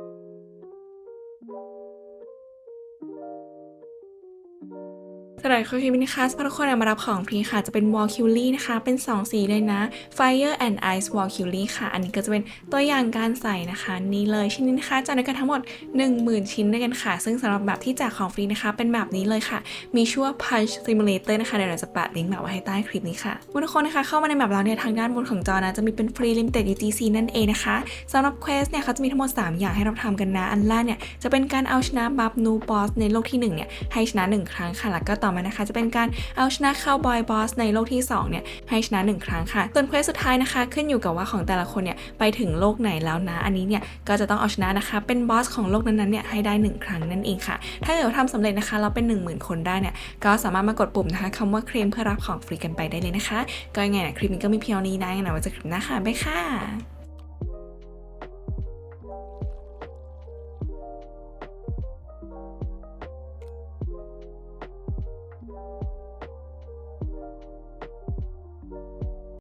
thank you สำหรับคลิปนี้นะคะสำหรับทุกคนเอามารับของฟรีค่ะ จะเป็น w a l k u l i นะคะ เป็น 2 สีเลยนะ Fire and Ice w a l k u l i ค่ะ อันนี้ก็จะเป็นตัวอย่างการใส่นะคะ นี่เลยชิ้นนี้นะคะจะในกันทั้งหมด 10,000 ชิ้นด้วยกันค่ะ ซึ่งสำหรับแบบที่แจกของฟรีนะคะ เป็นแบบนี้เลยค่ะ มีชื่อว่า Punch Simulator นะคะ เดี๋ยวเราจะแปะลิงก์แบบไว้ให้ใต้คลิปนี้ค่ะทุกคนนะคะเข้ามาในแบบเราเนี่ยทางด้านบนของจอนะจะมีเป็น Free Limited UGC นั่นเองนะคะสำหรับ Quest เนี่ยเขาจะมีทั้งหมด 3 อย่างให้เราทำกันนะ อันแรกเนี่ยจะเป็นการเอาชนะบัฟนูบอสในโลกที่หนึ่งเนี่ยให้ชนะหนึ่งครั้งค่ะแล้วก็ต่อมานะคะ จะเป็นการเอาชนะคาวบอยบอสในโลกที่2เนี่ยให้ชนะ 1 ครั้งค่ะ ส่วนเควสสุดท้ายนะคะ ขึ้นอยู่กับว่าของแต่ละคนเนี่ยไปถึงโลกไหนแล้วนะ อันนี้เนี่ยก็จะต้องเอาชนะนะคะ เป็นบอสของโลกนั้นๆเนี่ยให้ได้ 1 ครั้งนั่นเองค่ะ ถ้าเกิดทำสำเร็จนะคะ เราเป็น 10,000 คนได้เนี่ยก็สามารถมากดปุ่มนะคะคำว่าเคลมเพื่อรับของฟรีกันไปได้เลยนะคะ ก็ยังไงนะคลิปนี้ก็มีเพียงนี้นะงั้นเอาไว้เจอกันคลิปหน้าค่ะบ๊ายค่ะ